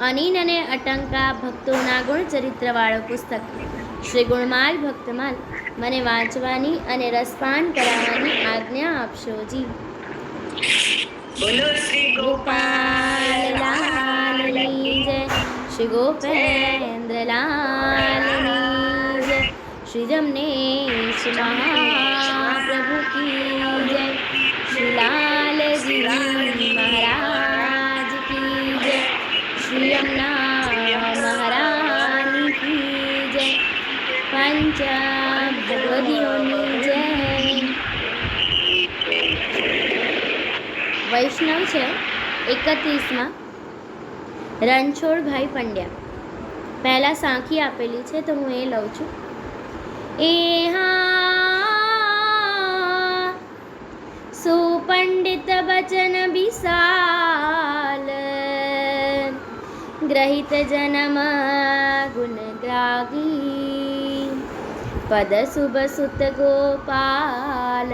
અનીન અને અટંકા ભક્તોના ગુણ ચરિત્રવાળો પુસ્તક. શ્રી ગુણમાલ ભક્તમાલ મને વાંચવાની અને રસપાન કરાવવાની આજ્ઞા આપશો જી. બોલો શ્રી ગોપાલ લાલની જય. શ્રી ગોપેન્દ્ર લાલની જય. શ્રી જમનેશ મહાપ્રભુ કી જય. શ્રી લાલજી પંચ ભગવદીઓની જય વૈષ્ણવ છે એકત્રીસમાં. રણછોડભાઈ પંડ્યા. પહેલાં સાંખી આપેલી છે તો હું એ લઉં છું. એ હા, સુપંડિત વચન વિશાલ, ગ્રહિત જનમ ગુણગ્રાગી પદ શુભ સુત ગોપાલ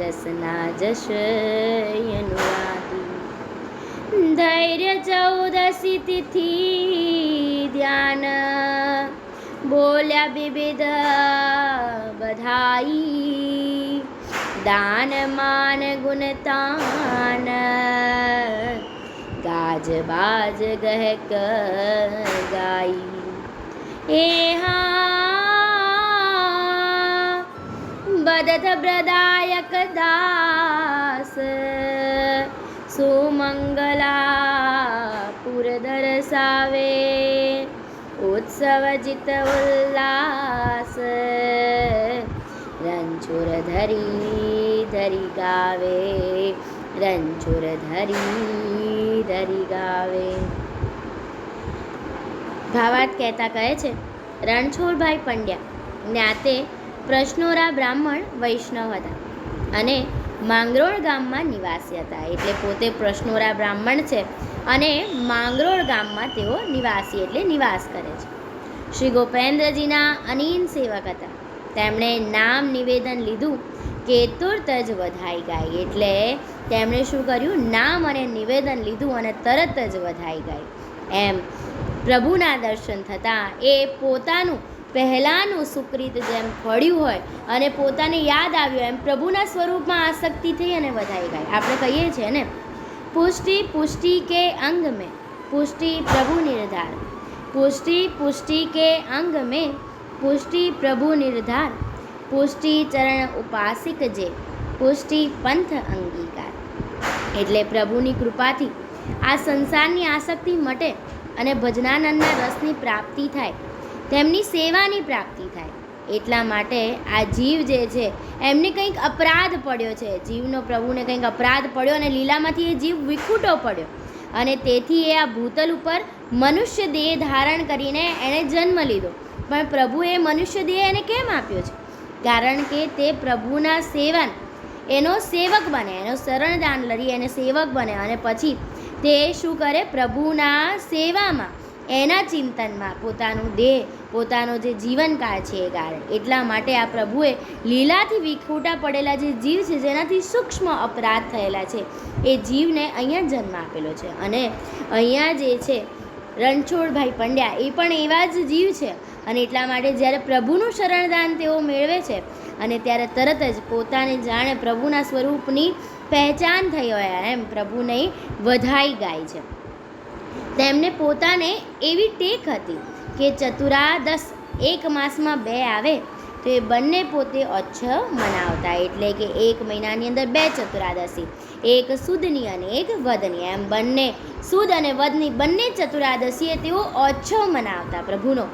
રસના જશ અનુરાગી ધૈર્ય ચૌદશી તિથિ ધ્યાન બોલ્યા વિવિધ બધાઈ દાન માન ગુણતાન ગાજ બાજ બદત પ્રદાયક દાસ સુમંગલા પુર उत्सवजित ઉલ્લાસ રણછોડ ધરી ધરી ગાવે રણછોડ ધરી ધરી ગાવે ભાવાર્થ કહેતા કહે છે રણછોડભાઈ પંડ્યા જ્ઞાતે પ્રશ્નોરા બ્રાહ્મણ વૈષ્ણવ હતા અને માંગરોળ ગામમાં નિવાસી હતા. એટલે પોતે પ્રશ્નોરા બ્રાહ્મણ છે અને માંગરોળ ગામમાં તેઓ નિવાસી એટલે નિવાસ કરે છે. શ્રી ગોપેન્દ્રજીના અનિન સેવક હતા. તેમણે નામ નિવેદન લીધું કે તુરત જ વધાઈ ગાય. એટલે તેમણે શું કર્યું? નામ અને નિવેદન લીધું અને તરત જ વધાઈ ગાય. એમ પ્રભુના દર્શન થતાં એ પોતાનું પહેલાંનું સુકૃત જેમ ફળ્યું હોય અને પોતાને યાદ આવ્યું એમ પ્રભુના સ્વરૂપમાં આસક્તિ થઈ અને વધાઈ ગઈ. આપણે કહીએ છીએ ને, પુષ્ટિ પુષ્ટિ કે અંગ મેં, પુષ્ટિ પ્રભુ નિર્ધાર, પુષ્ટિ પુષ્ટિ કે અંગ મેં, પુષ્ટિ પ્રભુ નિર્ધાર, પુષ્ટિ ચરણ ઉપાસિક જે, પુષ્ટિ પંથ અંગીકાર. એટલે પ્રભુની કૃપાથી આ સંસારની આસક્તિ મટે અને ભજનાનંદના રસની પ્રાપ્તિ થાય તેમની સેવાની પ્રાપ્તિ થાય. એટલા માટે આ જીવ જે છે, એમને કંઈક અપરાધ પડ્યો છે. જીવનો પ્રભુને કંઈક અપરાધ પડ્યો અને લીલામાંથી એ જીવ વિખૂટો પડ્યો. અને તેથી એ આ ભૂતલ ઉપર મનુષ્ય દેહ ધારણ કરીને એણે જન્મ લીધો. પણ પ્રભુએ મનુષ્ય દેહ એને કેમ આપ્યો છે? કારણ કે તે પ્રભુના સેવન, એનો સેવક બને, એનો શરણદાન લરી એને સેવક બને. અને પછી તે શું કરે? પ્રભુના સેવામાં એના ચિંતનમાં પોતાનું દેહ, પોતાનો જે જીવનકાળ છે એ ગાળે. એટલા માટે આ પ્રભુએ લીલાથી વિખૂટા પડેલા જે જીવ છે, જેનાથી સૂક્ષ્મ અપરાધ થયેલા છે, એ જીવને અહીંયા જન્મ આપેલો છે. અને અહીંયા જે છે, રણછોડભાઈ પંડ્યા, એ પણ એવા જ જીવ છે. અને એટલા માટે જ્યારે પ્રભુનું શરણદાન તેઓ મેળવે છે, અને ત્યારે તરત જ પોતાને જાણે પ્રભુના સ્વરૂપની પહેચાન થઈ હોય, એમ પ્રભુને વધાઈ ગાય છે. તેમને પોતાને એવી ટેક હતી કે ચતુરાદશ એક માસમાં બે આવે તો એ બંને પોતે ઓચ્છ મનાવતા. એટલે કે એક મહિનાની અંદર બે ચતુરાદશી, એક સુદની અને એક વદની. એમ બંને સુદ અને વદની બંને ચતુરાદશીએ તેઓ ઓચ્છ મનાવતા પ્રભુનો.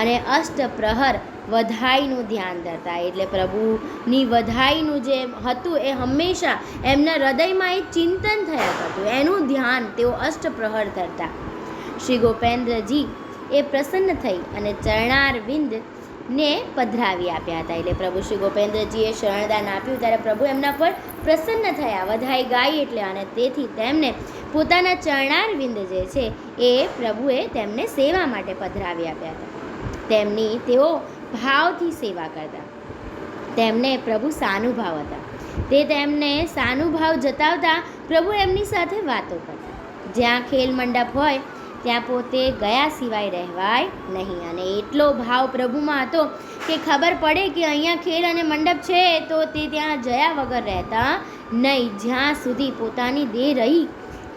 અને અષ્ટપ્રહર વધાઈનું ધ્યાન ધરતા. એટલે પ્રભુની વધાઈનું જે હતું એ હંમેશા એમના હૃદયમાં એ ચિંતન થયા કરતું. એનું ધ્યાન તેઓ અષ્ટપ્રહર ધરતા. શ્રી ગોપેન્દ્રજી એ પ્રસન્ન થઈ અને ચરણારવિંદ ને પધરાવી આપ્યા હતા. એટલે પ્રભુ શ્રી ગોપેન્દ્રજીએ શરણદાન આપ્યું ત્યારે પ્રભુ એમના પર પ્રસન્ન થયા. વધાઈ ગાઈ એટલે અને તેથી તેમને પોતાના ચરણારવિંદ જે છે એ પ્રભુએ તેમને સેવા માટે પધરાવી આપ્યા હતા. તેમની તેઓ ભાવથી સેવા કરતા. તેમને પ્રભુ સાનુભાવ હતા. તે તેમને સાનુભાવ જતાવતા પ્રભુ એમની સાથે વાતો કરતા. જ્યાં ખેલ મંડપ હોય ત્યાં પોતે ગયા સિવાય રહેવાય નહીં. અને એટલો ભાવ પ્રભુમાં હતો કે ખબર પડે કે અહીંયા ખેલ અને મંડપ છે તો તે ત્યાં જયા વગર રહેતા નહીં. જ્યાં સુધી પોતાની દેહ રહી,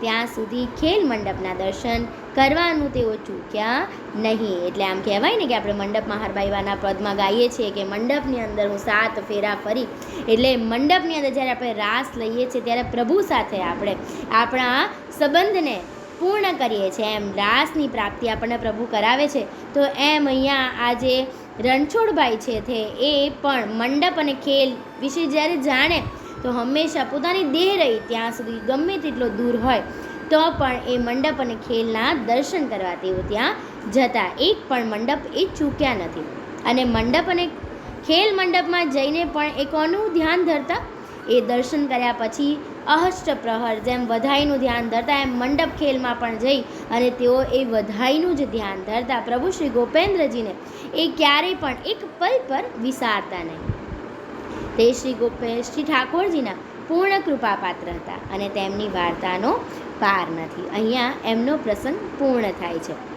ત્યાં સુધી ખેલ મંડપના દર્શન કરવાનું તેઓ ચૂક્યા નહીં. એટલે આમ કહેવાય ને કે આપણે મંડપમાં હરબાઈવાના પદમાં ગાઈએ છીએ કે મંડપની અંદર હું સાત ફેરા ફરી. એટલે મંડપની અંદર જ્યારે આપણે રાસ લઈએ છીએ ત્યારે પ્રભુ સાથે આપણે આપણા સંબંધને પૂર્ણ કરીએ છીએ. એમ રાસની પ્રાપ્તિ આપણને પ્રભુ કરાવે છે. તો એમ અહીંયા આજે રણછોડભાઈ છે તે, એ પણ મંડપ અને ખેલ વિશે જ્યારે જાણે, તો હંમેશા પોતાની દેહ રહી ત્યાં સુધી ગમે તેટલો દૂર હોય, તો પણ એ મંડપ અને ખેલના દર્શન કરવા તેઓ ત્યાં જતા. એક પણ મંડપ એ ચૂક્યા નથી. અને મંડપ અને ખેલ મંડપમાં જઈને પણ એ કોનું ધ્યાન ધરતા એ દર્શન કર્યા પછી અહષ્ટ પ્રહર જેમ વધાઈનું ધ્યાન ધરતા, એમ મંડપ ખેલમાં પણ જઈ અને તેઓ એ વધાઈનું જ ધ્યાન ધરતા પ્રભુ શ્રી ગોપેન્દ્રજીને એ ક્યારેય પણ એક પલ પર વિસારતા નહીં. તે શ્રી ગોપે, શ્રી ઠાકોરજીના પૂર્ણ કૃપાપાત્ર હતા અને તેમની વાર્તાનો પાર નથી. અહીંયા એમનો પ્રસંગ પૂર્ણ થાય છે.